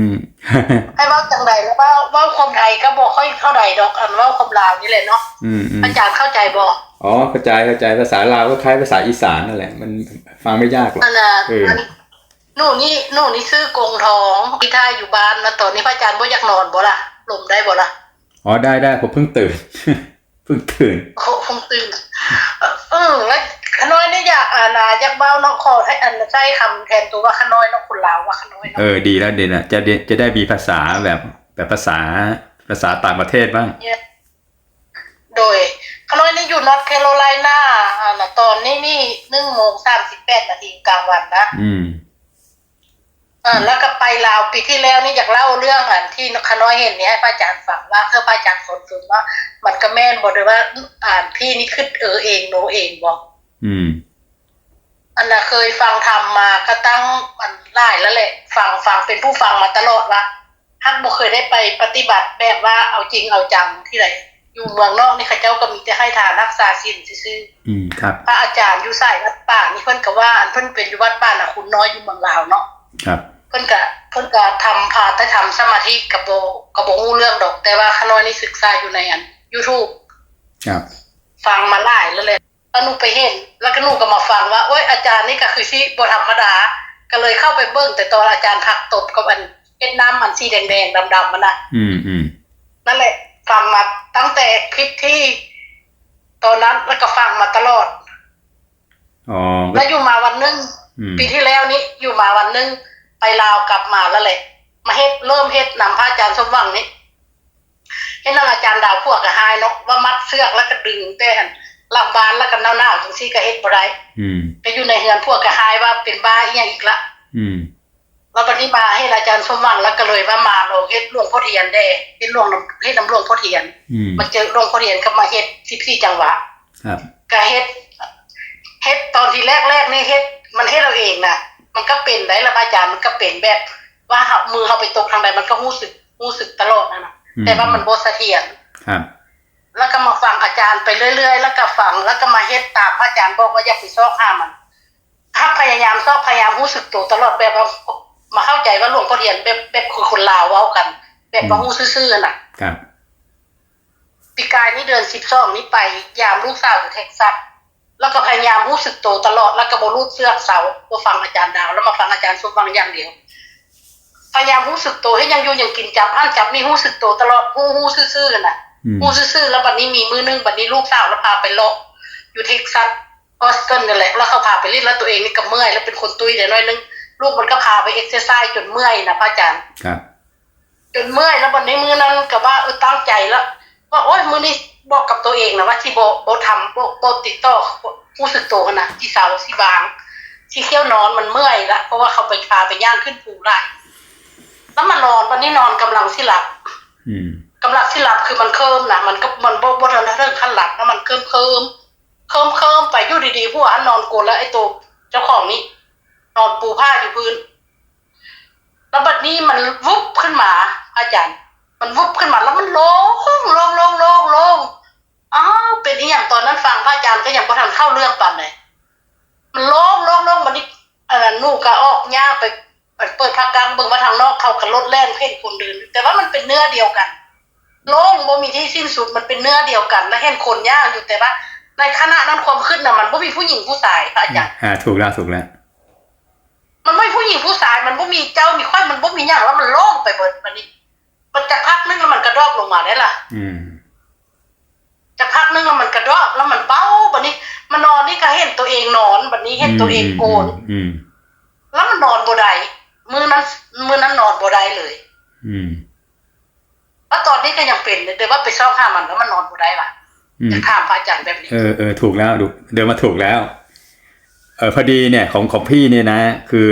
ากาศเด้ออืมให้เว้าจังใดแล้วเว้าเว้าความไทยก็บ่ค่อยเท่าใดดอกอันเว้าความลาวนี่แหละเนาะอืมอืมอาจารย์เข้าใจบ่อ๋อเข้าใจเข้าใจภาษาลาวก็คล้ายภาษาอีสานนั่นแหละ มันฟังไม่ยากหรอกอันน่ะเอออันหนูนี่หนูนี่ซื้อกงทองที่ท่าอยู่บ้านนะตอนนี้พระอาจารย์บ่อยากนอนบ่ล่ะลมได้บ่ล่ะอ๋อได้ได้ผมเพิ่งตื่นเพิ่งตื่นโคคงตื่นเออเออแล้ว ขน้อยนี่อยากอ่านอะอยากเบ้าเนาะขอให้อันใช้คำแทนตัวว่าขน้อยเนาะคนลาวว่าขน้อยเอเนาะอดีแล้วเด่นอะจะได้จะได้มีภาษาแบบแบบภาษาภาษาต่างประเทศบ้างโดยขน้อยนี่อยู่นอร์ทแคโรไลนาอ่าน่ะตอนนี้นี่1โมง38นาทีกลางวันนะอืมอ่าแล้วก็ไปลาวปีที่แล้วนี่อยากเล่าเรื่องอันที่ขน้อยเห็นนี่ให้พระอาจารย์ฟังว่าเออพระอาจารย์คอนเฟิร์มว่ามันก็แม่นบ่ได้ว่าอ่านพี่นี่คือเออเองโนเองบ่อื ม อันน่ะเคยฟังทำมาก็ตั้งมันหลายแล้วแหละ ฟังฟังเป็นผู้ฟังมาตลอดว่าฮักบ่เคยได้ไปปฏิบัติแบบว่าเอาจริงเอาจังที่ไหนอยู่เมืองนอกนี่เขาเจ้าก็มีแต่ให้ทานรักษาศีลซื่ออืมครับๆพระอาจารย์อยู่สายวัดป่านี่เพิ่นก็ว่าอันเพิ่นเป็นอยู่วัดป่าน่ะคุณน้อยอยู่เมืองลาวเนาะครับ เพิ่นก็เพิ่นก็ทำพาแต่ทำสมาธิกับบ่กับบ่ฮู้เรื่องดอก แต่ว่าขน้อยนี่ศึกษาอยู่ในอัน YouTube ครับ ฟังมาหลายแล้วแหละ แล้วหนูไปเห็น แล้วก็หนูก็มาฟังว่าโอ๊ยอาจารย์นี่ก็คือที่บ่ธรรมดา ก็เลยเข้าไปเบิ่งแต่ตอนอาจารย์ผักตบกับอันเฮ็ดน้ำมันสีแดงๆดำๆมันน่ะอืมอืมนั่นแหละ ฟังมาตั้งแต่คลิปที่ ตอนนั้นแล้วก็ฟังมาตลอดอ๋อก็แล้วอยู่มาวันหนึงอืมปีที่แล้วนี้อยู่มาวันหนึงไปลาวกลับมาแล้วแหละ มาเฮ็ดเริ่มเฮ็ดนำพระอาจารย์สมหวังนี่เฮ็ดนำอาจารย์ดาวพวกก็หายเนาะว่ามัดเสือกแล้วก็ดึงแต่อัน หลังบ้านแล้วก็หนาวๆจังซี่ก็เฮ็ดบ่ได้อืมไปอยู่ในเฮือนพวกก็หายว่าเป็นบ้าอีหยังอีกละอืมแล้วบัดนี้มาให้อาจารย์สมหวังแล้วก็เลยว่ามาลงเฮ็ดหลวงพ่อเทียนได้เฮ็ดหลวงน้ำเฮ็ดน้ำหลวงพ่อเทียนอืมมาเจอหลวงพ่อเทียนก็มาเฮ็ด14จังหวะครับก็เฮ็ดเฮ็ดตอนที่แรกๆนี่เฮ็ดมันเฮ็ดเราเองน่ะมันก็เป็นได้ละอาจารย์มันก็เป็นแบบว่าเฮามือเฮาไปตกทางใดมันก็รู้สึกรู้สึกตลอดนั่นน่ะอืมแต่ว่ามันบ่เสถียรครับ แล้วก็มาฟังอา จารย์ไปเรื่อย ๆ แล้วก็ฟังแล้วก็มาเฮ็ดตามพระอาจารย์บอกว่าอย่าไปซอกห้ามมันถ้าพยายามซอกพยายามรู้สึกตัวตลอดแบบว่ามาเข้าใจว่าหลวงพ่อเทียนแบบแบบคือคนลาวเว้ากัน แบบว่าฮู้ซื่อๆน่ะ ครับปีกายนี่เดือนสิบสองนี่ไปยามลูกสาวอยู่เท็กซัสแล้วก็พยายามรู้สึกตัวตลอดแล้วก็บรูดเสื้อเสาก็ฟังอาจารย์ดาว แล้วมาฟังอาจารย์สุฟังอย่างเดียวพยายามรู้สึกตัวให้ยังอยู่ยังกินจับอั้นจับนี่รู้สึกตัวตลอดฮู้ฮู้ซื่อๆน่ะ อืมฮู้ซื่อๆแล้วบัดนี้มีมือนึงบัดนี้ลูกสาวแล้วพาไปเลาะอยู่เท็กซัสออสตันนั่นแหละแล้วเขาพาไปเล่นแล้วตัวเองนี่ก็เมื่อยแล้วเป็นคนตุ้ยเดี๋ยวน้อยนึงลูกมันก็พาไปเอ็กซ์ไซส์จนเมื่อยนะพระอาจารย์ครับจนเมื่อยแล้ววันนี้มือนั้นก็ว่าเออตั้งใจแล้วว่าโอ๊ยมือนี้บอกกับตัวเองนะว่าที่โบโบทำโบโบติดต่อผู้สึกตัวนะที่เสาที่บางที่เที่ยวนอนมันเมื่อยละเพราะว่าเขาไปพาไปย่างขึ้นภูไร่แล้วมานอนวันนี้นอนกำลังที่หลับ อืม กำลังที่หลับคือมันเคิมนะมันก็มันโบโบทันเรื่องขั้นหลับแล้วมันเคิมเคิมเคิมเคิมไปอยู่ดีๆผู้อ่านนอนโกนแล้วไอ้ตัวเจ้าของนี้นอนปูผ้าอยู่พื้น แล้วบัดนี้มันวุบขึ้นมา อาจารย์ มันวุบขึ้นมาแล้วมันโล่งโล่งโล่งโล่งโล่งอ้าวเป็นอีหยังตอนนั้นฟังพระอาจารย์ก็ยังบ่ทันเข้าเรื่องปานใดมันโล่งโล่งโล่งบัดนี้อันนั้นนู่ก็ออกย่างไปเปิดพักกลางเบิ่งว่าทางนอกเขากับรถแล่นเพ่นคนเดินแต่ว่ามันเป็นเนื้อเดียวกัน ล่งบ่มีที่สิ้นสุดมันเป็นเนื้อเดียวกันแล้วเห็นคนย่างอยู่แต่ว่า ในขณะนั้นความขึ้นน่ะมันบ่มีผู้หญิงผู้ชายพระอาจารย์อ่าถูกแล้วถูกแล้วมันไม่ผู้หญิงผู้ชายมันบ่มีเจ้ามีค่อยมันบ่มีอย่างแล้วมันโล่งไปเบิดมันนี่มันจะพักนึงแล้วมันกระดอกลงมาได้ล่ะ อืมจะพักนึงแล้วมันกระดอกแล้วมันเบ้าบัดนี้ มันนอนนี่ก็เห็นตัวเองนอนบัดนี้เห็นตัวเองโกนอืมแล้วมันนอนบ่ได้มือนั้นมือนั้นนอนบ่ได้เลย อืม แล้วตอนนี้ก็ยังเป็นเลยแต่ว่าไปซ่องห้ามมันแล้วมันนอนบ่ได้ว่ะอืมจะถามพระอาจารย์แบบนี้เออเออถูกแล้วดูเดินมาถูกแล้วเออพอดีเนี่ยของของพี่เนี่ยนะ คือ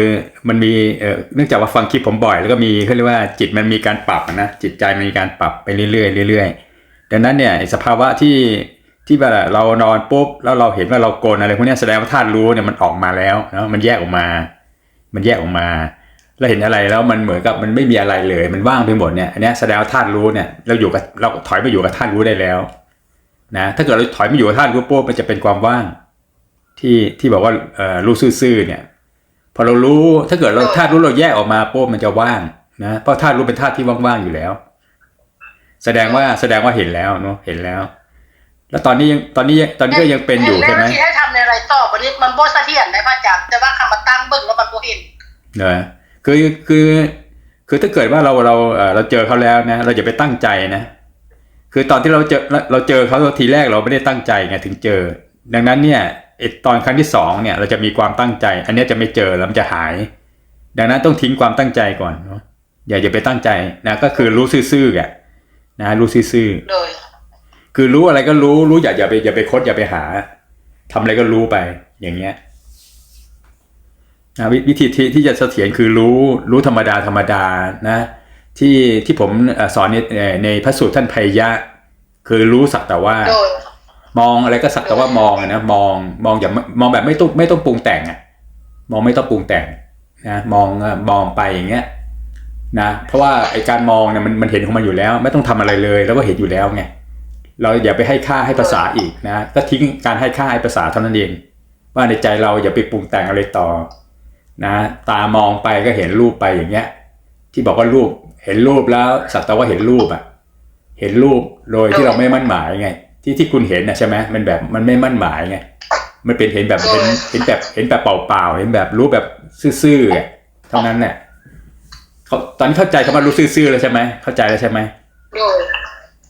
มันมีเออเนื่องจากว่าฟังคลิปผมบ่อย แล้วก็มีเขาเรียกว่าจิตมันมีการปรับอะนะจิตใจมันมีการปรับไปเรื่อยๆเรื่อยๆดังนั้นเนี่ยไอ้สภาวะที่ที่แบบเรานอนปุ๊บแล้วเราเห็นว่าเราโกนอะไรพวกเนี้ยแสดงว่าธาตุรู้เนี่ยมันออกมาแล้วเนาะมันแยกออกมา มันแยกออกมา แล้วเห็นอะไรแล้วมันเหมือนกับมันไม่มีอะไรเลย มันว่างไปหมดเนี่ยอันเนี้ยแสดงว่าธาตุรู้เนี่ยเราอยู่กับเราถอยมาอยู่กับธาตุรู้ได้แล้วนะถ้าเกิดเราถอยมาอยู่กับธาตุรู้ปุ๊บมันจะเป็นความว่าง ที่ที่บอกว่าเอ่อรู้ซื่อๆเนี่ยพพอเรารู้ถ้าเกิดเราธาตุรู้เราแยกออกมาปุ๊บมันจะว่างนะเพราะธาตุรู้เป็นธาตุที่ว่างๆอยู่แล้ว แสดงว่าแสดงว่าเห็นแล้วเนาะเห็นแล้ว แล้วตอนนี้ยังตอนนี้ยังตอนนี้ก็ยังเป็นอยู่ใช่ไหมแล้วที่ให้ทำในอะไรต่อวันนี้มันโบสะเทียนได้พระอาจารย์แต่ว่าคำมาตั้งเบิ่งแล้วมันโบเห็นเนอะ คือคือคือถ้าเกิดว่าเราเราเอ่อเราเจอเขาแล้วนะ เราอย่าไปตั้งใจนะ คือตอนที่เราเจอเราเราเจอเขาทีแรกเราไม่ได้ตั้งใจไงถึงเจอ ดังนั้นเนี่ยไอตอนครั้งที่สองเนี่ย เราจะมีความตั้งใจ อันเนี้ยจะไม่เจอแล้วมันจะหาย ดังนั้นต้องทิ้งความตั้งใจก่อนเนาะอย่าอย่าไปตั้งใจนะ ก็คือรู้ซื่อๆแกนะรู้ซื่อๆเลยคือรู้อะไรก็รู้รู้อย่าอย่าไปอย่าไปคดอย่าไปหาทำอะไรก็รู้ไปอย่างเงี้ย นะวิวิธีที่ที่จะเสถียรคือรู้รู้ธรรมดาธรรมดานะที่ที่ผมสอนในในพระสูตรท่านไพยะ คือรู้สักแต่ว่า มองอะไรก็สักแต่ว่ามองนะมองมองอย่ามองแบบไม่ต้องไม่ต้องปรุงแต่งอะมองไม่ต้องปรุงแต่งนะมองมองไปอย่างเงี้ยนะเพราะว่าไอการมองเนี่ยมันมันเห็นของมันอยู่แล้ว ไม่ต้องทำอะไรเลย แล้วก็เห็นอยู่แล้วไงเราอย่าไปให้ค่าให้ภาษาอีกนะก็ทิ้งการให้ค่าให้ภาษาเท่านั้นเองว่าในใจเราอย่าไปปรุงแต่งอะไรต่อ นะตามองไปก็เห็นรูปไปอย่างเงี้ย ที่บอกว่ารูปเห็นรูปแล้วสักแต่ว่าเห็นรูปอะเห็นรูปโดยที่เราไม่มั่นหมายไง ที่ที่คุณเห็นนะใช่ไหมมันแบบมันไม่มั่นหมายไงมันเป็นเห็นแบบเห็นเห็นแบบเห็นแบบเปล่าๆเห็นแบบรู้แบบซื่อๆอะเท่านั้นเนี่ยเขาตอนนี้เข้าใจคำว่ารู้ซื่อๆแล้วใช่ไหมเข้าใจแล้วใช่ไหมโดย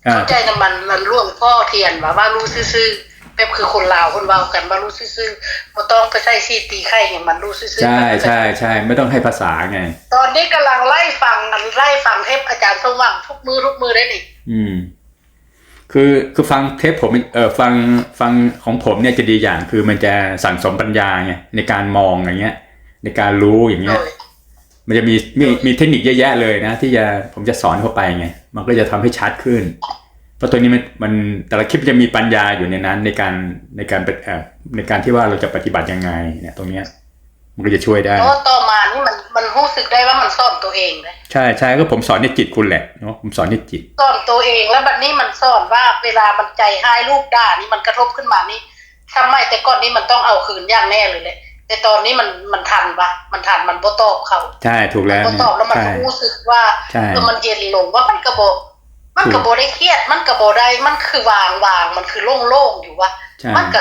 อ่าเข้าใจน้ำมันมันร่วงพ่อเทียนว่าว่ารู้ซื่อๆ แบบคือคนลาวคนเว้ากันว่ารู้ซื่อๆบ่ต้องไปใช้ซีตีไข่อย่างมันรู้ซื่อๆใช่ใช่ใช่ไม่ต้องให้ภาษาไง ตอนนี้กำลังไล่ฟังกันไล่ฟังเทปอาจารย์สว่างทุกมือทุกมือได้นี่อืม คือคือฟังเทปผมเออฟังฟังของผมเนี่ยจะดีอย่างคือมันจะสั่งสมปัญญาไงในการมองอย่างเงี้ย ในการรู้อย่างโดเงี้ยยมันจะมีมีมีเทคนิคเยอะแยะเลยนะ ที่จะผมจะสอนเข้าไปไง มันก็จะทำให้ชัดขึ้น เพราะตัวนี้มันมันแต่ละคลิปจะมีปัญญาอยู่ในนั้นในการในการเอ่อในการที่ว่าเราจะปฏิบัติยังไงเนี่ยตรงเนี้ยมันก็จะช่วยได้เพราะว่าต่อมานี่มันมันรู้สึกได้ว่ามันซ่อนตัวเองเลยใช่ใช่ก็ผมสอนในจิตคุณแหละเนาะผมสอนในจิตซ่อนตัวเองแล้วบัดนี้มันซ่อนว่าเวลามันใจให้ลูกด่านี่มันกระทบขึ้นมานี่ทำไมแต่ก่อนนี้มันต้องเอาคืนอย่างแน่เลยเลยแต่ตอนนี้มันมันทันปะมันทันมันบ่ตอบเขาใช่ถูกแล้วบ่เนี่ยตอบแล้วมันใช่รู้สึกว่าใช่เออมันเย็นลงว่ามันกระโบ มันกระโบได้เครียด มันกระโบได้มันคือวางวางมันคือโล่งๆอยู่ว่าใช่มันก็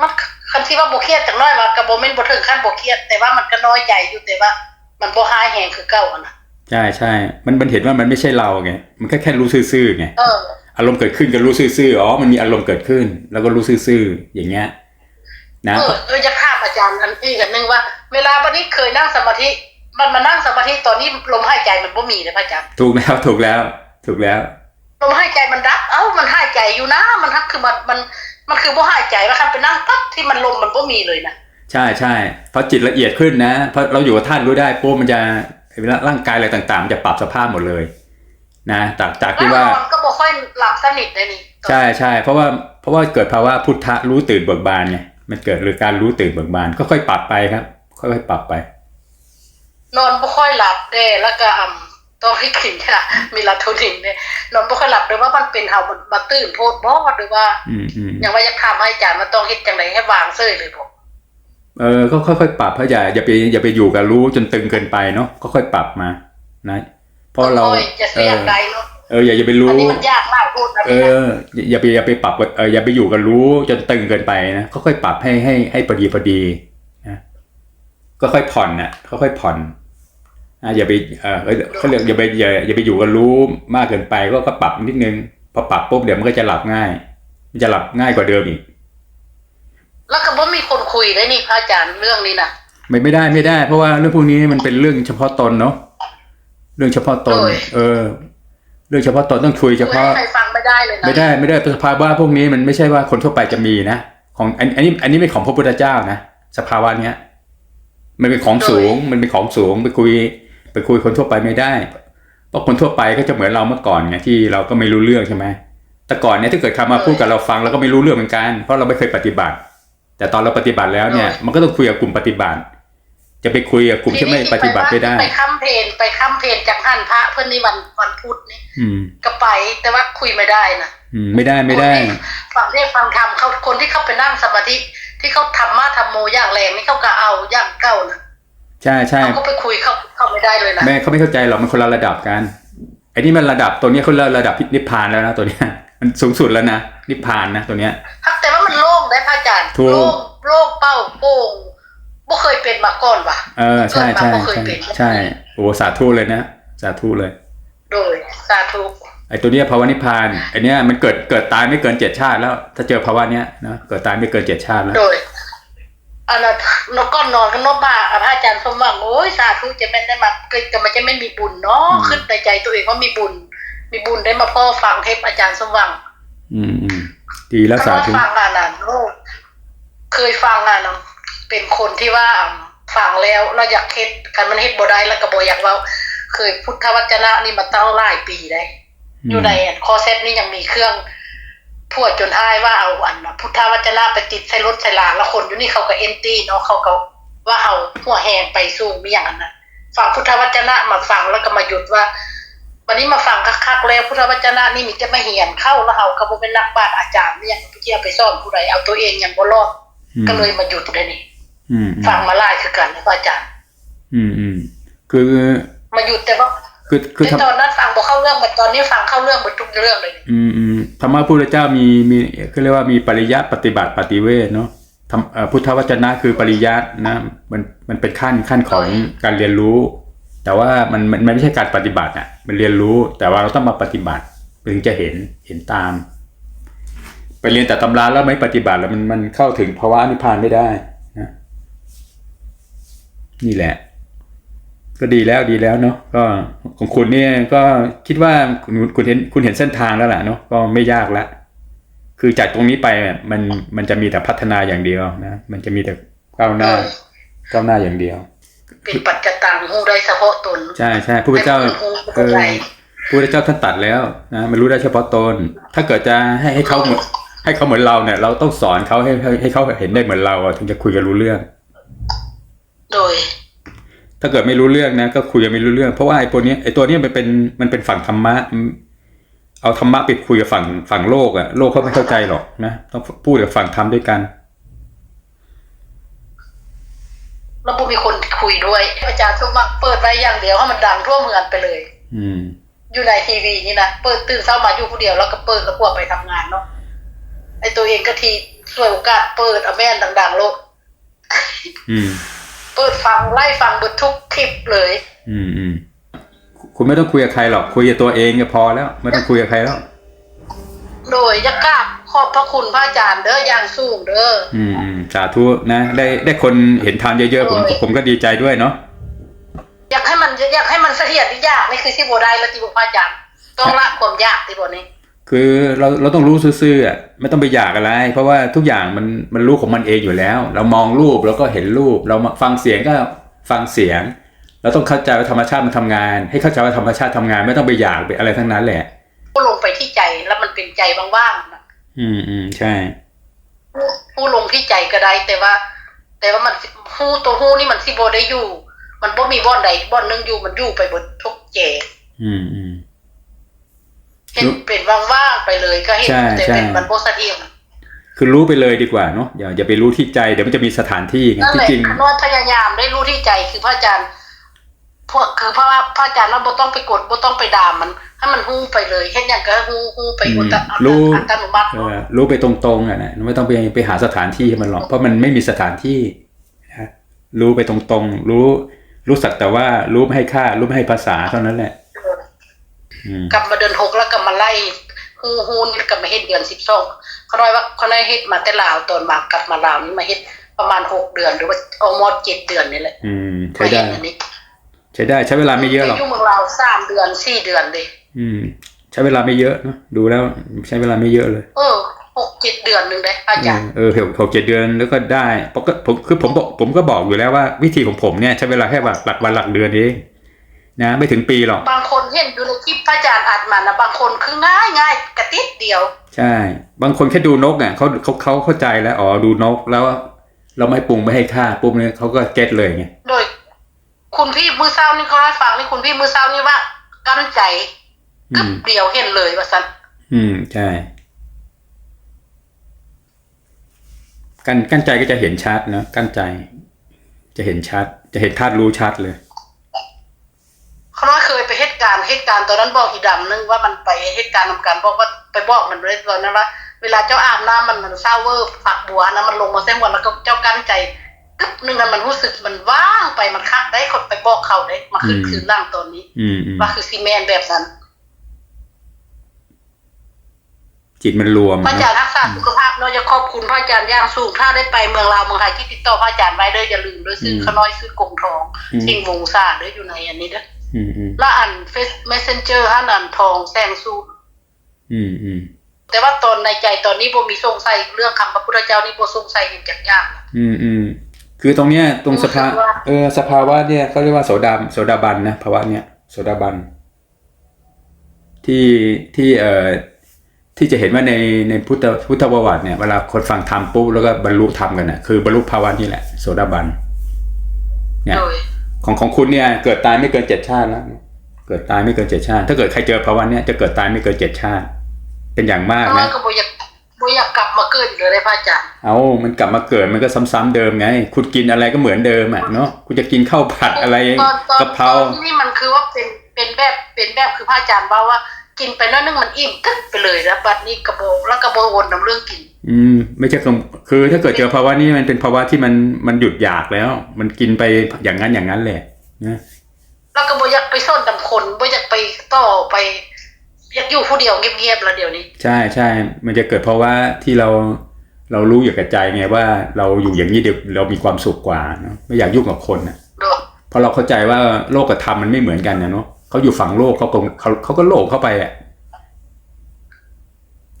มันคันที่ว่าบ่เครียดจังน้อยว่ากระโบแม่นบ่ถึงขั้นบ่เครียดแต่ว่ามันก็น้อยใจอยู่แต่ว่า มันบ่หายแหงคือเก่าอะนะใช่ใช่มันมันเห็นว่ามันไม่ใช่เราไงมันแค่แค่รู้ซื่อๆไงเอออารมณ์เกิดขึ้นก็รู้ซื่อๆอ๋อมันมีอารมณ์เกิดขึ้น แล้วก็รู้ซื่อๆอย่างเงี้ยนะเออเออจะถามอาจารย์อันอีกอันหนึงว่า เวลาบัดนี้เคยนั่งสมาธิมันมานั่งสมาธิตอนนี้ลมหายใจมันบ่มีเลยพระอาจารย์ถูกแล้วถูกแล้ว ถูกแล้ว ลมหายใจมันดับ เอ้ามันหายใจอยู่นะ มันทักคือมันมันมันคือบ่หายใจว่าคันไปนั่งปั๊บที่มันลมมันบ่มีเลยนะใช่ใช่เพราะจิตละเอียดขึ้นนะเพราะเราอยู่กับท่านรู้ได้ปุ๊บมันจะร่างกายอะไรต่างๆ มันจะปรับสภาพหมดเลย นะจากจากที่ว่าแล้วนอนก็บ่ค่อยหลับสนิทเลยนี่ใช่ใช่เพราะว่าเพราะว่าเกิดภาวะพุทธะรู้ตื่นเบิกบานไงมันเกิดหรือการรู้ตื่นเบิกบานก็ค่อยปรับไปครับ ค่อยๆปรับไป นอนบ่ค่อยหลับเด้แล้วก็อ่ำ ต้องให้กินค่ะมีลาโทนินเนี่ยนอนบ่ค่อยหลับหรือว่ามันเป็นเฮามันมาตื่นโพดบ่หรือว่าอืมอืมอย่างว่าอยากถามให้อาจารย์มันต้องเฮ็ดจังไดให้วางเซ้ยเลยบ่เออก็ค่อยๆปรับเพราะอย่าอย่าไปอย่าไปอยู่กับรู้จนตึงเกินไปเนาะก็ค่อยปรับมานะเพราะเราโอ้ยจะเอเสียอใดเนาะเอออย่าอย่าไปอันรู้นี้มันยากมากพูดนะเอพี่นะออย่าอย่าไปอย่าไปปรับกับเอออย่าไปอยู่กับรู้จนตึงเกินไปนะค่อยๆปรับให้ให้ให้พอดีพอดีนะก็ค่อยผ่อนนะค่อยๆผ่อน อะอย่าไปเออเออเขาเรียกอย่าไปอย่าอย่าไปอยู่กับรู้มากเกินไปก็ก็ปรับนิดนึงพอปรับปุ๊บเดี๋ยวมันก็จะหลับง่าย มันจะหลับง่ายกว่าเดิมอีก แล้วก็บ่มีคนคุยได้นี่พระอาจารย์เรื่องนี้นะไม่ไม่ได้ไม่ได้ เพราะว่าเรื่องพวกนี้มันเป็นเรื่องเฉพาะตนเนาะเรื่องเฉพาะตน เออ เรื่องเฉพาะตนต้องคุยเฉคุยพาะให้ใครฟังไม่ได้เลยนะไม่ได้ไม่ได้สภาวะพวกนี้มันไม่ใช่ว่าคนทั่วไปจะมีนะของอันอันนี้อันนี้เป็นของพระพุทธเจ้านะสภาวะเนี้ย มันเป็นของสูงมันเป็นของสูงไปคุย ไปคุยคนทั่วไปไม่ได้ เพราะคนทั่วไปก็จะเหมือนเราเมื่อก่อนไงที่เราก็ไม่รู้เรื่องใช่ไหมแต่ก่อนเนี่ยถ้าเกิดใครมาพูดกับเราฟังเราก็ไม่รู้เรื่องเหมือนกัน เพราะเราไม่เคยปฏิบัติ แต่ตอนเราปฏิบัติแล้วเนี่ย มันก็ต้องคุยกับกลุ่มปฏิบัติ จะไปคุยกับกลุ่มที่ไม่ปฏิบัติไม่ได้ ไปค้ำเพนไปค้ำเพนจากท่านพระเพื่อนนี่วันวันพุธนี่อืมก็ไปแต่ว่าคุยไม่ได้นะอืมไม่ได้ไม่ได้คนที่ฟังเทศฟังธรรมเขาคนที่เขาไปนั่งสมาธิที่เขาทำมาทำโมอย่างแรงนี่เขาก็เอาอย่างเก่านะ ใช่ใช่เขาก็ไปคุยเข้าเข้าไม่ได้เลยนะแม่เขาไม่เข้าใจหรอกมันคนละระดับกันไอ้นี่มันระดับตัวเนี้ยคนละระดับนิพพานแล้วนะตัวเนี้ย มันสูงสุดแล้วนะนิพพานนะตัวเนี้ยแต่ว่ามันโล่งได้พระอาจารย์ถูกโล่งโล่งเป้าโป่งบ่เคยเป็นมาก่อนว่ะเออใช่ใช่เกิดมาบ่เคยใช่เป็นใช่โอ้สาธุเลยนะสาธุเลย โดยสาธุไอ้ตัวเนี้ยภาวะนิพพานไอ้เนี้ยมันเกิดเกิดตายไม่เกินเจ็ดชาติแล้ว ถ้าเจอภาวะเนี้ยนะเกิดตายไม่เกินเจ็ดชาติแล้วโดย อันนั้นนกก้อนนอนกันนกมาอะพระอาจารย์สมหวังโอ้ยสาธุจะแม่นได้มาเกิดแต่มันจะไม่มีบุญเนาะขึ้นในใจตัวเองว่ามีบุญ มีบุญได้มาพ่อฟังเทปอาจารย์สมหวัง อืมอืมดีแล้วสาธุก็ฟังอะนะโลกเคยฟังอะนะเป็นคนที่ว่าฟังแล้วเราอยากเฮ็ดกันมันเฮ็ดบ่ได้แล้วก็บ่อยากเว้าเคยพุทธวจนะนี่มาตั้งหลายปีได้อยู่ในคอเซตนี่ยังมีเครื่อง พวดจนอ้ายว่าเอาอันน่ะพุทธวจนะไปติดใส่รถใส่ลาแล้วคนอยู่นี่เขาก็เอนตี้เนาะเขาก็ว่าเอาหัวแหงไปสู้มีอย่างนั้นนะฟังพุทธวจนะมาฟังแล้วก็มาหยุดว่า วันนี้มาฟังคักๆแล้วพุทธวจนะนี่มีแต่มาเหียนเข้าแล้วเขาก็บ่เป็นนักบาตอาจารย์ไม่อยากไปเที่ยวไปซ่อนผู้ใดเอาตัวเองยังบ่รอดอืมก็เลยมาหยุดเลยนี่อืมอืมฟังมาหลายคือกันนะพระอาจารย์ อืมอืมคือมาหยุดแต่ว่า คือคือในทำตอนนั้นฟังบ่เข้าเรื่องแต่ตอนนี้ฟังเข้าเรื่องหมดทุกเรื่องเลยนี่อืมอืมธรรมะพุทธเจ้ามีมีเขาเรียกว่ามีปริยัติปฏิบัติปฏิเวทเนาะธรรมเอ่อพุทธวจนะคือปริยัตินะ มันมันเป็นขั้นขั้นของการเรียนรู้ แต่ว่ามันมันมันไม่ใช่การปฏิบัติอะ มันเรียนรู้แต่ว่าเราต้องมาปฏิบัติถึงจะเห็นเห็นตาม ไปเรียนแต่ตำราแล้วไม่ปฏิบัติแล้วมันมันเข้าถึงภาวะนิพพานไม่ได้นะนี่แหละ ก็ดีแล้วดีแล้วเนาะก็ของคุณเนี่ยก็คิดว่าคุณคุณเห็นคุณเห็นเส้นทางแล้วล่ะเนาะก็ไม่ยากละคือจากตรงนี้ไปเนี่ยมันมันจะมีแต่พัฒนาอย่างเดียวนะ มันจะมีแต่ก้าวหน้าก้าวหน้าอย่างเดียว เป็นปัจจตังหูได้เฉพาะตน ใช่ใช่พระพุทธเจ้าให้คนเอรู้อใจพระพุทธเจ้าท่านตัดแล้วนะมันรู้ได้เฉพาะตน ถ้าเกิดจะให้ให้เขาเหมือนให้เขาเหมือนเราเนี่ย เราต้องสอนเขาให้ให้ให้เขาเห็นได้เหมือนเราอะถึงจะคุยกันรู้เรื่อง โดย ถ้าเกิดไม่รู้เรื่องนะก็คุยกันไม่รู้เรื่อง เพราะว่าไอ้ตัวเนี้ยไอ้ตัวเนี้ยมันเป็นมันเป็นฝั่งธรรมะอืมเอาธรรมะไปคุยกับฝั่งฝั่งโลกอะโลกเขาไม่เข้าใจหรอกนะต้องพูดกับฝั่งธรรมด้วยกันแล้วบุมีคนคุยด้วย อาจารย์สมบัติเปิดไว้อย่างเดียวให้มันดังทั่วเมืองไปเลย อืม อยู่ในทีวีนี่นะเปิดตื่นเช้ามาอยู่ผู้เดียวแล้วก็เปิดแล้วกลัวไปทำงานเนาะไอตัวเองก็ทีสวยโอกาสเปิดเอาแม่นดังๆโลกอืม เปิดฟังไล่ฟังเบดทุกคลิปเลย อืมอืมคุณไม่ต้องคุยกับใครหรอกคุยกับตัวเองก็พอแล้ว ไม่ต้องคุยกับใครแล้ว โดยยักกราบขอบพระคุณพระอาจารย์เด้ออย่างสูงเด้ออืมอืมสาธุนะได้ได้คนเห็นทางเยอะๆผมโอ้ยผมก็ดีใจด้วยเนาะอยากให้มันอยากให้มันเสถียรที่ยากนี่คือที่โบได้แล้วที่บอกพระอาจารย์ต้องละความยากที่บนี้ คือเราเราต้องรู้ซื่อๆอะไม่ต้องไปอยากอะไร เพราะว่าทุกอย่างมันมันรู้ของมันเองอยู่แล้ว เรามองรูปแล้วก็เห็นรูป เรามาฟังเสียงก็ฟังเสียง เราต้องเข้าใจว่าธรรมชาติมันทำงาน ให้เข้าใจว่าธรรมชาติทำงาน ไม่ต้องไปอยากไปอะไรทั้งนั้นแหละผู้ลงไปที่ใจแล้วมันเป็นใจว่างๆนะอืมอืมใช่ผู้ผู้ลงที่ใจก็ได้แต่ว่า แต่ว่ามันหู้ตัวหู้นี่มันสิโบได้อยู่ มันบ่มีบ่อนใดบ่อนหนึงอยู่มันอยู่ไปบนทุกเจ อืมอืม เห็นเป็นว่างๆไปเลยก็เห็นใช่แต่ใช่เป็นมันบ่เสถียรคือรู้ไปเลยดีกว่าเนาะอย่าอย่าไปรู้ที่ใจเดี๋ยวมันจะมีสถานที่ไงนั่นที่แหละจริงนอนพยายามได้รู้ที่ใจคือพระอาจารย์พวกคือเพราะว่าพระอาจารย์เราบ่ต้องไปกดบ่ต้องไปด่ามันให้มันหู้ไปเลยเฮ็ดหยังก็หู้หู้ไปอืมอุตรู้อัตโนมัติเออรู้ไปตรงๆอะนะไม่ต้องไปไปหาสถานที่ให้มันหรอกเพราะมันไม่มีสถานที่นะรู้ไปตรงๆ รู้รู้สักแต่ว่ารู้ไม่ให้ค่ารู้ไม่ให้ภาษาเท่านั้นแหละอืม กลับมาเดือนหกแล้วก็มาไล่ฮู้ฮู้นี่ก็มาเฮ็ดเดือนสิบสองเขาน้อยว่าเขาน้อยเฮ็ดมาแต่ลาวตอนมากลับมาลาวนี่มาเฮ็ดประมาณหกเดือนหรือว่าเอามอดเจ็ดเดือนนี่แหละอืมใช้มาเฮ็ได้ดอันนี้ใช้ได้ใช้เวลาไม่เยอะหรอกยู่เมืองลาวสามเดือนสี่เดือนเลยอืม ใช้เวลาไม่เยอะเนอะดูแล้วใช้เวลาไม่เยอะเลย เออหกเจ็ดเดือนหนึ่งได้อาจารย์เออหกหกเจ็ดเดือนแล้วก็ได้ปกติผมคือผมบอกผมก็บอกอยู่แล้วว่าวิธีของผมเนี่ยใช้เวลาแค่แบบหลักวันหลักเดือนเอง นะไม่ถึงปีหรอก บางคนเห็นอยู่ในคลิปพระอาจารย์อัดมานะบางคนคือง่ายง่ายกระติดเดียว ใช่ บางคนแค่ดูนกอะเขาเขาเขาเข้าใจแล้วอ๋อดูนกแล้ว เราไม่ปรุงไม่ให้ค่าปุ๊บเนี่ยเขาก็เก็ตเลยไงโดย คุณพี่มือเศร้านี่เขาให้ฟังนี่คุณพี่มือเศร้านี่ว่ากั้นใจอืกึบมเดียวเห็นเลยว่าสันอืมใช่กั้นกั้นใจก็จะเห็นชัดนะกั้นใจ จะเห็นชัด จะเห็นธาตุรู้ชัดเลย เขาน้อยเคยไปเหตุการณ์เหตุการณ์ตอนนั้นบอกอีดำนึงว่ามันไปเหตุการณ์นำกันบอกว่าไปบอกมันเลยตอนนั้นว่า เวลาเจ้าอาบน้ำมันมันเศร้าเวอร์ฝักบัวนะมันลงมาเส้นวันแล้วก็เจ้ากั้นใจกึ๊บหนึงนั้นมันรู้สึกมันว่างไปมันคักได้คนไปบอกเขาได้มาขึ้นอืมคืนร่างตอนนี้อืมอืมว่าคือซีเมนต์แบบนั้น จิตมันรวมพระอาจารย์รักษาสุขภาพเนาะจะขอบคุณพระอาจารย์อย่างสูงถ้าได้ไปเมืองลาวเมืองไทยที่ติดต่อพระอาจารย์ไว้เด้ออย่าลืมด้วยซื้อขน้อยซื้อกงทองสิ่งวงศาเด้ออยู่ในอันนี้เด้ออืมอืม และอันเฟซเมสเซนเจอร์ฮันอันทองแซงซูอืมอืมแต่ว่าตอนในใจตอนนี้บ่มีสงสัยเรื่องคำพระพุทธเจ้านี่บ่สงสัยอย่างจักอย่างนะอืมอืมคือตรงเนี้ยตรงสภารู้สึกว่าเออสภาวะเนี่ยเขาเรียกว่าโสดาโสดาบันนะภาวะเนี้ยโสดาบัน ที่ที่เอ่อที่จะเห็นว่าในในพุทธพุทธประวัติเนี่ยเวลาคนฟังธรรมปุ๊บแล้วก็บรรลุธรรมกันนะคือบรรลุภาวะนี่แหละโสดาบันเนี่ยโดย ของของคุณเนี่ยเกิดตายไม่เกินเจ็ดชาติแล้วเกิดตายไม่เกินเจ็ดชาติ ถ้าเกิดใครเจอภาวะเนี้ยจะเกิดตายไม่เกินเจ็ดชาติ เป็นอย่างมากข้างนอนะกก็บ่อยากบ่อยากกลับมาเกิดอีกเลยได้พระอาจารย์เอามันกลับมาเกิดมันก็ซ้ำๆเดิมไง คุณกินอะไรก็เหมือนเดิมอะเนาะคุณจะกินข้าวผัดอะไรตอนตอนกะเพราตอนนี่มันคือว่าเป็นเป็นแบบเป็นแบบคือพระอาจารย์ว่าว่า กินไปน้อยนึงมันอิ่มกึ๊บไปเลยแล้วบัดนี้กระโบแล้วกระโบวนนํเรื่องกิน อืม ไม่ใช่คำคือถ้าเกิดเจอภาวะนี้มันเป็นภาวะที่มันมันหยุดอยากแล้ว มันกินไปอย่างนั้นอย่างนั้นแหละนะแล้วก็บ่อยากไปซ่อนดำคนบ่อยากไปต่อไป อยากอยู่ผู้เดียวเงียบๆแล้วเดี๋ยวนี้ ใช่ใช่มันจะเกิดภาวะที่เราเรารู้อยู่กับใจไงว่าเราอยู่อย่างนี้เดี๋ยวเรามีความสุขกว่าเนอะไม่อยากยุ่งกับคนอะโดยเพราะเราเข้าใจว่าโลกกับธรรมมันไม่เหมือนกันนะเนาะ เขาอยู่ฝั่งโลกเขาคงเขาเขาก็โลกเข้าไปอะ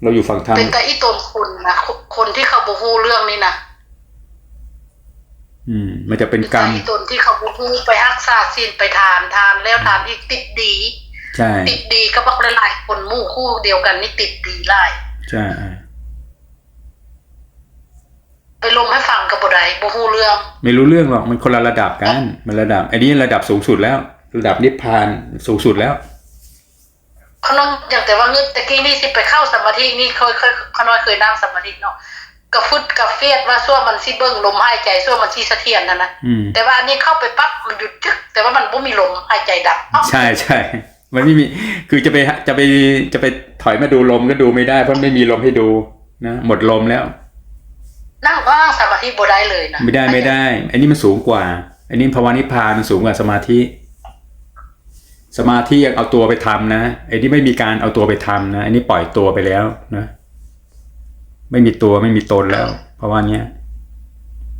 เราอยู่ฝั่งธรรมเป็นแต่อีตนคนนะคนคนที่เขาบ่ฮู้เรื่องนี้นะอืม มันจะเป็นกรรมแต่อีตนที่เขาบ่ฮู้ไปรักษาศีลไปทานทานแล้วทานอีกติดดีใช่ติดดีก็บอกหลายๆคนหมู่คู่เดียวกันนี่ติดดีหลายใช่ไปลงให้ฟังกับบ่ได้บ่ฮู้เรื่อง ไม่รู้เรื่องหรอกมันคนละระดับกัน มันระดับอันนี้ระดับสูงสุดแล้ว ระดับนิพพานสูงสุดแล้วเขาน้องอย่างแต่ว่าเงินตะกี้นี่สิไปเข้าสมาธินี่เคยเคยเขาน้อยเคยนั่งสมาธิเนาะกระฟุดกระเฟียดว่าซั่วมันสิเบิ่งลมหายใจซั่วมันสิเสถียรนั่นนะอืมแต่ว่าอันนี้เข้าไปปั๊บมันหยุดจึก แต่ว่ามันบ่มีลมหายใจดับอ๊อบใช่ใช่มันไม่มีคือจะไปจะไปจะไปถอยมาดูลมก็ดูไม่ได้เพราะไม่มีลมให้ดูนะหมดลมแล้ว นั่งว่างสมาธิบ่ได้เลยนะไม่ได้ไม่ได้ อันนี้มันสูงกว่า อันนี้ภาวะนิพพานมันสูงกว่าสมาธิ สมาธิยังเอาตัวไปทำนะไอ้นี่ไม่มีการเอาตัวไปทำนะอันนี้ปล่อยตัวไปแล้วนะ ไม่มีตัวไม่มีตนแล้วภาวะเนี้ย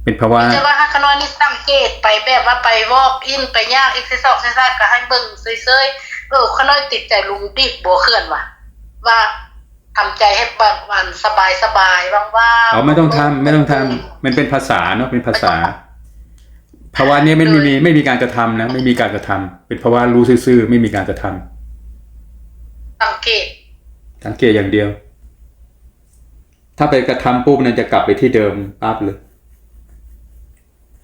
เป็นภาวะแต่ว่าถ้าเขาน้อยนี่สังเกตไปแบบว่าไปวอกอินไปย่างเอ็กซ์ซอกซ์ซ่าก็ให้เบิ่งเซยๆเออเขาน้อยติดใจลุงดิกบัวเคลื่อนว่ะ ว่าทำใจให้บางวันสบายสบายๆว่างๆอ๋อไม่ต้องทำไม่ต้องทำมันเป็นภาษาเนาะเป็นภาษา ภาวะเนี้ยไม่มีไม่มีการกระทำนะไม่มีการกระทำเป็นภาวะรู้ซื่อๆไม่มีการกระทำสังเกต สังเกตอย่างเดียว ถ้าไปกระทำปุ๊บเนี่ยจะกลับไปที่เดิมปั๊บเลย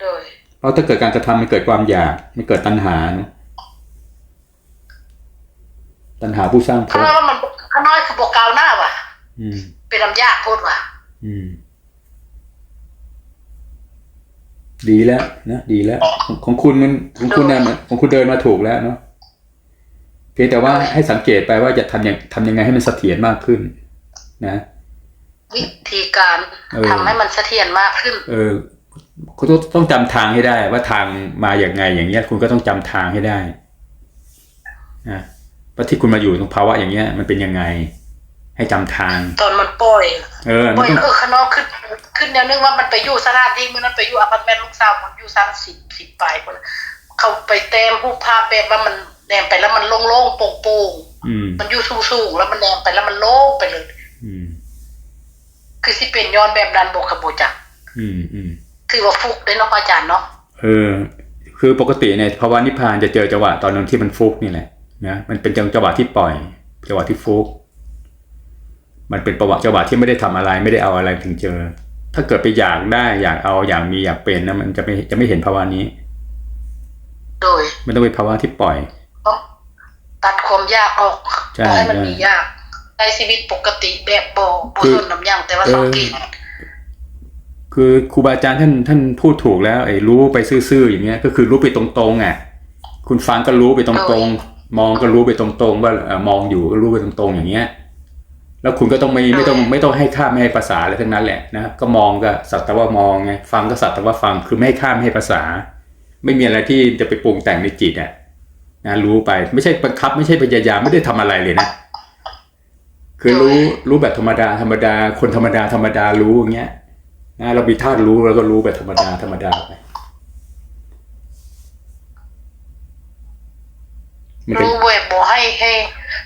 โดยเพราะถ้าเกิดการกระทำมันเกิดความอยากมันเกิดตัณหาเนอะตัณหาผู้สร้างภเขาพน้อยว่ามันเขาน้อยคือบอกกาวหน้าว่ะอืมเป็นน้ำยากโคตรว่ะ อืม ดีแล้วนะดีแล้วของของคุณมันของคุณเนี่ยมันของคุณเดินมาถูกแล้วเนาะเพียงแต่ว่าให้สังเกตไปว่าจะทำยังทำยังไงให้มันเสถียรมากขึ้น นะ วิธีการเออทำให้มันเสถียรมากขึ้น เออคุณต้องต้องจำทางให้ได้ ว่าทางมาอย่างไง อย่างเงี้ย คุณก็ต้องจำทางให้ได้นะว่าที่คุณมาอยู่ตรงภาวะอย่างเงี้ย มันเป็นยังไง ให้จำทาง ตอนมันปล่อยเออปมัล่นอยต้องเออข้างนอกขึ้น ขึ้นแนวนึงว่ามันไปอยู่สถานที่มันนั้นไปอยู่อพาร์ตเมนต์ลูกสาวมันอยู่สามสิบสิบปลายคนเขาไปเต็มรูปภาพแบบว่ามันแนมไปแล้วมันโล่งๆโปร่งอืมๆมันอยู่สูงๆแล้วมันแนมไปแล้วมันโล่งไปเลยอืมคือสิเป็นย้อนแบบดันบกขบจักอืมอืมคือว่าฟุกได้เนาะอาจารย์เนาะเออ คือปกติเนี่ยภาวะนิพพานจะเจอจังหวะตอนนั้นที่มันฟุกนี่แหละนะมันเป็นจังหวะที่ปล่อย จังหวะที่ฟุกมันเป็นประวัติจังหวะที่ไม่ได้ทำอะไร ไม่ได้เอาอะไรถึงเจอ ถ้าเกิดไปอยากได้อยากเอาอยากมีอยากเป็นนะมันจะไม่จะไม่เห็นภาวะนี้ โดยมันต้องเป็นภาวะที่ปล่อยต้องตัดความยากออกใช่บ่ให้มันใช่มียากใช้ชีวิตปกติแบบบ่บ่คือสนน้ำยังแต่ว่าเออสังเกตคือคือครูบาอาจารย์ท่านท่านพูดถูกแล้วไอ้รู้ไปซื่อๆอย่างเงี้ย ก็คือรู้ไปตรงๆอะ คุณฟังก็รู้ไปตรงๆมองก็รู้ไปตรงๆว่าเอ่อมองอยู่ก็รู้ไปตรงๆอย่างเงี้ย แล้วคุณก็ต้องไม่ไม่ต้องไม่ต้องให้ค่าไม่ให้ภาษาอะไรทั้งนั้นแหละนะก็มองก็สักแต่ว่ามองไงฟังก็สักแต่ว่าฟังคือไม่ให้ค่าไม่ให้ภาษา ไม่มีอะไรที่จะไปปรุงแต่งในจิตอะนะรู้ไปไม่ใช่บังคับ ไม่ใช่พยายามไม่ได้ทำอะไรเลยนะคือรู้รู้แบบธรรมดาธรรมดา คนธรรมดาธรรมดารู้อย่างเงี้ยนะเรามีธาตุรู้เราก็รู้แบบธรรมดาธรรมดาไปมันเป็นรู้เว็บบ่ให้ให้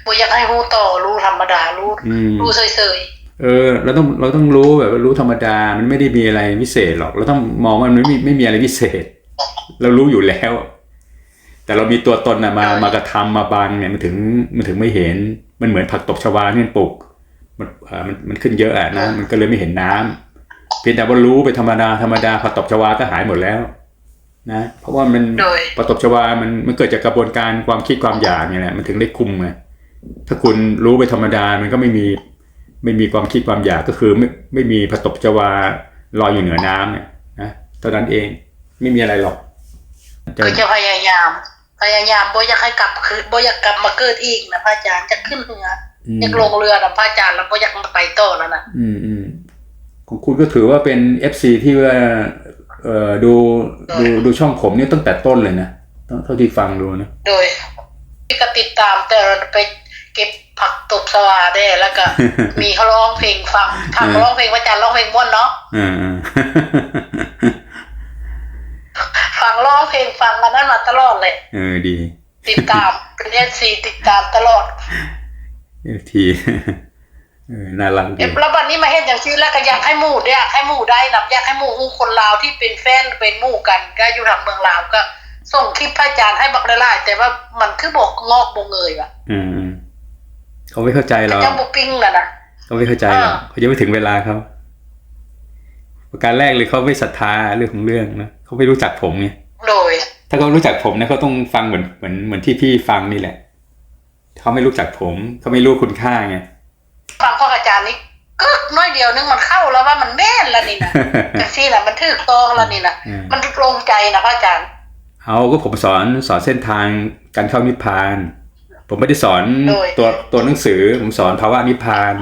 บ่อยากให้ฮู้ต่อรู้ธรรมดารู้อืมรู้เฉยเออเราต้องเราต้องรู้แบบว่ารู้ธรรมดามันไม่ได้มีอะไรพิเศษหรอกเราต้องมองว่ามันไม่มีไม่มีอะไรพิเศษ เรารู้อยู่แล้ว แต่เรามีตัวตนนะมามากระทำมาบังเนี่ยมันถึงมันถึงไม่เห็นมันเหมือนผักตบชวาที่มันปลูกมันเอ่อมันมันขึ้นเยอะอะนะมันก็เลยไม่เห็นน้ำเพียงแต่ว่ารู้ไปธรรมดาธรรมดาผักตบชวาก็หายหมดแล้ว นะ เพราะว่ามันๆโดยผักตบชวามันมันเกิดจากกระบวนการความคิดความอยากเนี่ยแหละมันถึงได้คุมไง ถ้าคุณรู้ไปธรรมดา มันก็ไม่มีไม่มีความคิดความอยากก็คือไม่ไม่มีผตบจวาลอยอยู่เหนือน้ำเนี่ยนะเท่านั้นเองไม่มีอะไรหรอกจะคือจะพยายาม พยายามบ่อยากให้กลับคือบ่อยากกลับมาเกิดอีกนะพระอาจารย์จะขึ้นเรืออืมอยากลงเรือนะพระอาจารย์แล้วบ่อยากมาไปต่อแล้วนะอืมอืมของคุณก็ถือว่าเป็นเอฟซีที่ว่าเอ่อดูดูดูช่องผมเนี่ยตั้งแต่ต้นเลยนะเท่าที่ฟังดูนะโดยที่ก็ติดตามแต่เราไป เก็บผักตบสวาได้แล้วก็ มีเขาร้องเพลงฟังทางร้องเพลงพระอาจารย์ร้องเพลงม่วนเนาะอ่าอ่าฟังร้องเพลงฟังกันนั้นมาตลอดเลย เออดี ติดตามเป็นเอซีติดตามตลอดเอฟทีเออน่ารักดีเอ๊ะแล้ววันนี้มาเฮ็ดอย่างซี่แล้วก็อยากให้หมู่อยากให้หมู่ได้นํอยากให้หมู่ฮู้คนลาวที่เป็นแฟนเป็นหมู่กัน ก็อยู่ทางเมืองลาวก็ ส่งคลิปพระอาจารย์ให้บักหลายๆแต่ว่ามันคือบอกงอกบ่เงยว่ะ อืมอืม เขาไม่เข้าใจหรอกยังบ่ปิ้งน่ะนะเขาไม่เข้าใจหรอกอ่าเขายังไม่ถึงเวลาเขาประการแรกเลยเขาไม่ศรัทธาเรื่องของเรื่องนะเขาไม่รู้จักผมไงโดย ถ้าเขารู้จักผมนะเขาต้องฟังเหมือนเหมือนเหมือนที่พี่ฟังนี่แหละเขาไม่รู้จักผมเขาไม่รู้คุณค่าไงฟังพ่ออาจารย์นี่กึกน้อยเดียวนึงมันเข้าแล้วว่ามันแม่นแล้วนี่นะจังซี่น่ะมันถูกต้องแล้วนี่นะอืมมันลงใจนะพระอาจารย์เอาก็ผมสอนสอนเส้นทางการเข้านิพพาน ผมไม่ได้สอนโดยตัวตัวหนังสือ ผมสอนภาวะนิพพาน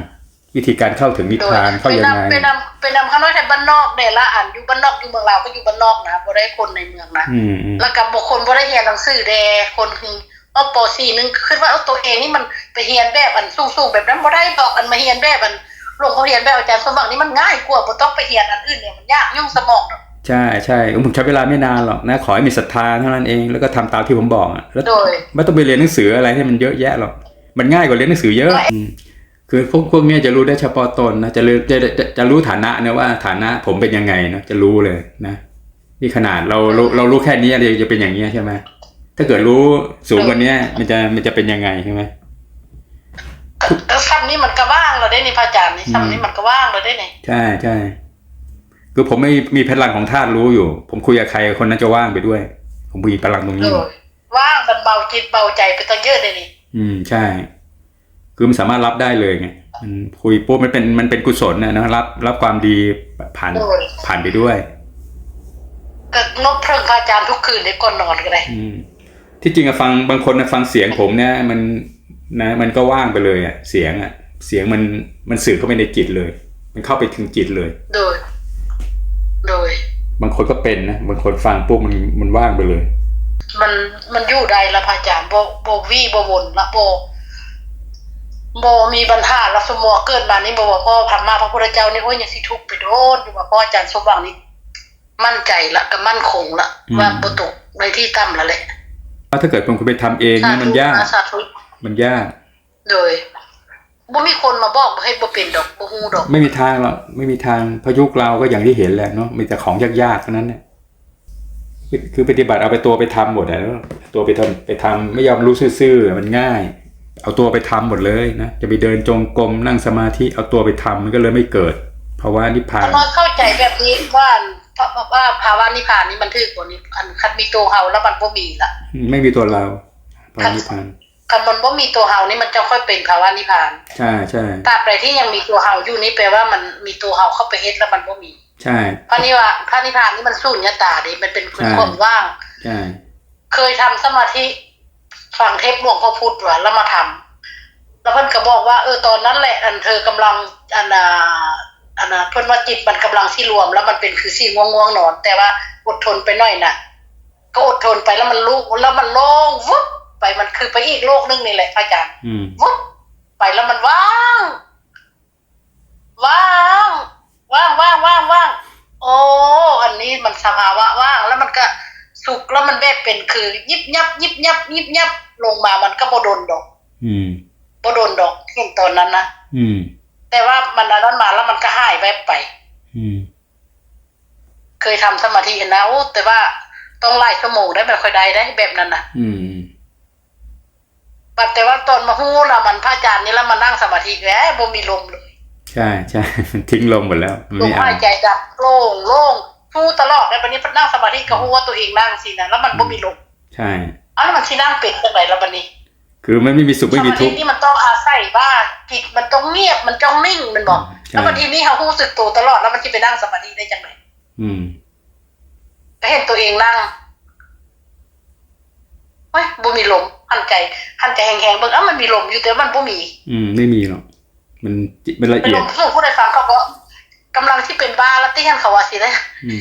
วิธีการเข้าถึงนิพโดยพานเข้าไปยังไงนำไปนำไปนำข้างนอกแต่บ้านนอกเด้ละอ่านอยู่บ้านนอกอยู่เมืองลาวก็อยู่บ้านนอกนะบ่ได้คนในเมืองนะอืมอืมแล้วกับบุคคลบ่ได้เรียนหนังสือแดคนคือเอาป .4 นึงคิดว่าเอาตัวเองนี่มันไปเรียนแบบอันสูงๆแบบนั้นบ่ได้ดอกอันมาเรียนแบบอันลงเขาเรียนแบบอาจารย์สมบัตินี่มันง่ายกว่าบ่ต้องไปเรียนอันอื่นเนี่ยมันยากยุ่งสมองดอก ใช่ใช่ผมใช้เวลาไม่นานหรอกนะ ขอให้มีศรัทธาเท่านั้นเองแล้วก็ทำตามที่ผมบอกอะแล้วโดยไม่ต้องไปเรียนหนังสืออะไรให้มันเยอะแยะหรอกมันง่ายกว่าเรียนหนังสือเยอะอืมคือพวกพวกเนี้ยจะรู้ได้เฉพาะตนนะจะรู้จะจะจะรู้ฐานะนะว่าฐานะผมเป็นยังไงนะจะรู้เลยนะนี่ขนาดเราเราเรารู้แค่นี้เราจะเป็นอย่างเงี้ยใช่ไหมถ้าเกิดรู้สูงกว่านี้มันจะมันจะเป็นยังไงใช่ไหมแล้วซ้ำนี่มันก็ว่างแล้วได้นี่พระอาจารย์นี่อืมซ้ำนี่มันก็ว่างแล้วได้นี่ใช่ใช่ คือผมไม่มีพลังของธาตุรู้อยู่ ผมคุยกับใครคนนั้นจะว่างไปด้วย ผมมีพลังตรงโดนี้ยว่างมันเบาจิตเบาใจไปตั้งเยอะเลยนี่ อืมใช่ คือมันสามารถรับได้เลยไง มันคุยปุ๊บมันเป็นมันเป็นกุศลนะนะรับ รับความดีผ่านโดยผ่านไปด้วยก็นกเพลิงพระอาจารย์ทุกคืนได้ก่อนนอนก็ได้อืมที่จริงอะฟังบางคนนะฟังเสียงผมเนี่ย มันนะ มันก็ว่างไปเลยอะเสียงอะเสียงมันมันสื่อเข้าไปในจิตเลย มันเข้าไปถึงจิตเลยโดยโดย บางคนก็เป็นนะบางคนฟังปุ๊บมันมันว่างไปเลย มันมันอยู่ใดละพระอาจารย์โบโบวี่โบวนละโบโบมีปัญหาละสมอเกิดมานี่โบว่าพ่อพามาพระพุทธเจ้านี่โอ้ยยังสิทุกข์ไปโดนอยู่ว่าพ่ออาจารย์สมหวังนี่มั่นใจละก็มั่นคงละอืมว่าบ่ตกในที่ต่ำแล้วแหละเพราะถ้าเกิดคุณไปทำเองเนี่ยมันยากสาธุมันยากโดย บ่มีคนมาบอกบ่ให้บ่เป็นดอกบ่ฮู้ดอก ไม่มีทางหรอกไม่มีทางเพราะยุคเราก็อย่างที่เห็นแหละเนาะมีแต่ของยากๆเท่านั้นเนี่ยคือคือปฏิบัติเอาไปตัวไปทำหมดอะแล้วตัวไปทำไปทำไม่ยอมรู้ซื่อๆมันง่าย เอาตัวไปทำหมดเลยนะจะไปเดินจงกรมนั่งสมาธิเอาตัวไปทำมันก็เลยไม่เกิดภาวะนิพพาถ้านน้อยเข้าใจแบบนี้ว่าว่าว่าภาวะนิพพานนี่มันถึกกว่านี้อันคันมีตัวเฮาแล้วมันบ่มีละไม่มีตัวเราภาวะนิพพาน คันมันบ่มีตัวเฮานี่มันจะค่อยเป็นภาวะนิพพาน ใช่ใช่ตราบใดที่ยังมีตัวเฮาอยู่นี่แปลว่ามันมีตัวเฮาเข้าไปเฮ็ดแล้วมันบ่มี ใช่พระนิวาพระนิพพานนี่มันสูญญตาดิมันเป็นเป็นใช่ความว่าง ใช่ เคยทำสมาธิฟังเทปหลวงพ่อพุธว่ะแล้วมาทำแล้วเพิ่นก็บอกว่าเออตอนนั้นแหละอันเธอกำลังอันน่ะอันน่ะเพิ่นว่าจิตมันกำลังที่รวม แล้วมันเป็นคือสี่ง่วงง่วงๆนอน แต่ว่าอดทนไปหน่อยน่ะ ก็อดทนไปแล้วมันลุกแล้วมันโล่งวุบ ไปมันคือไปอีกโลกนึงนี่แหละพระอาจารย์อืมวุบไปแล้วมันว่างว่างว่างว่างว่างว่างโอ้อันนี้มันสภาวะว่าง แล้วมันก็สุกแล้วมันแบบเป็นคือ ยิบยับ ยิบยับ ยิบยับลงมามันก็บ่โดนดอก อืมบ่โดนดอกเห็นตอนนั้นนะอืม แต่ว่ามันอันนั้นมาแล้วมันก็หายแวบไป อืม เคยทำสมาธินะโอ้แต่ว่าต้องไล่ชั่วโมงได้ไม่ค่อยได้ได้แบบนั้นนะอืม บัดแต่ว่าตอนมาฮู้นะมันพระอาจารย์นี่แล้วมานั่งสมาธิแหมบ่มีลมเลยใช่ใช่ทิ้งลมหมดแล้วมันลมไม่เอาหายใจดับโล่งโล่งฟูตลอดในวันนี้นั่งสมาธิก็ฮู้ว่าตัวเองนั่งสินะแล้วมันบ่มีลมใช่อ้าวแล้วมันสินั่งเป็ดจังไดแล้วบัดนี้ คือมันไม่มีสุขไม่มีสทุธิกข์นี่มันต้องอาศัยว่าจิตมันต้องเงียบมันต้องนิ่งมันบอกใช่แล้วบางทีนี่เขารู้สึกตัวตลอดแล้วมันจะไปนั่งสมาธิได้จังไดอืมก็เห็นตัวเองนั่ง เฮ้ยบ่มีลมหันใจหันใจแห้งๆเบิ่งอ้าวมันมีลมอยู่แต่มันบ่มี อืมไม่มีหรอกมันจิตมันละเป็นเอีลยดมซึ่งผู้ใดฟังเขาก็กำลังที่เป็นบ้าแล้วที่หันเขาว่าสิได้อืม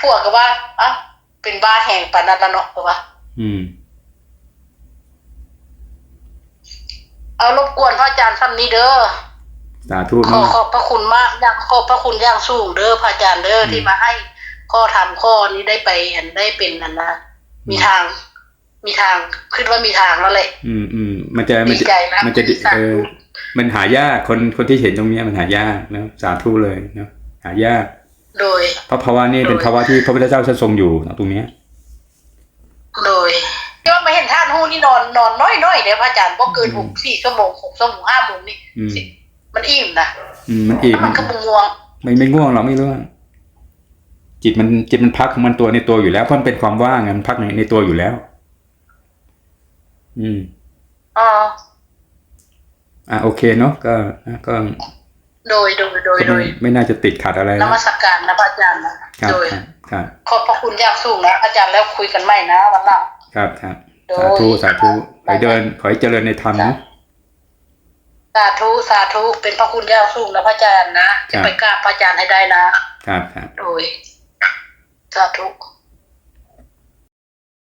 พวกก็ว่าอะเป็นบ้าแห่งปานนั้นละเนาะก็ว่าอืม เอารบกวนพระอาจารย์ซ้ำนี้เด้อสาธุขอเนาะขอบพระคุณมากอยากขอบพระคุณอย่างสูงเด้อพระอาจารย์เด้อที่มาให้ข้อทำข้อนี้ได้ไปเห็นได้เป็นนั่นนะ มีทาง มีทางคิดว่ามีทางแล้วแหละอืมอืมมันจะมันดีจะใจนะมันจะสาธุเออมันหายากคนคนที่เห็นตรงเนี้ยมันหายากนะสาธุเลยเนาะหายาก โดยเพราะภาวะนี้เป็นโดยภาวะที่พระพุทธเจ้าท่านทรงอยู่ตรงเนี้ยโดยยอดมาเห็นท่านหูนี่นอนนอนน้อยน้อยๆเดี๋ยวพระอาจารย์บ่เกินอืมหกสี่ชั่วโมงหกชั่วโมงห้าโมงนี่อืมสิมันอิ่มนะอืมมันอีกแล้วมันก็บง่วง ไม่ไม่ง่วงหรอกไม่ร่วง จิตมันจิตมันพักของมันตัวในตัวอยู่แล้วเพราะมันเป็นความว่างไงมันพักในในตัวอยู่แล้ว อืมอ๋ออะโอเคเนาะก็นะก็โดยโดยโดยก็โดไม่ยไม่น่าจะติดขัดอะไรนนะมัสการนะพระอาจารย์นะครับโดยครับครับขอบพระคุณอย่างสูงนะอาจารย์แล้วคุยกันใหม่นะวันหลังครับครับโดยสาธุสาธุขอให้เดินขอให้เจริญในธรรมนะสาธุสาธุเป็นพระคุณอย่างสูงนะพระอาจารย์นะจะไปกราบพระอาจารย์ให้ได้นะครับครับโดย สาธุ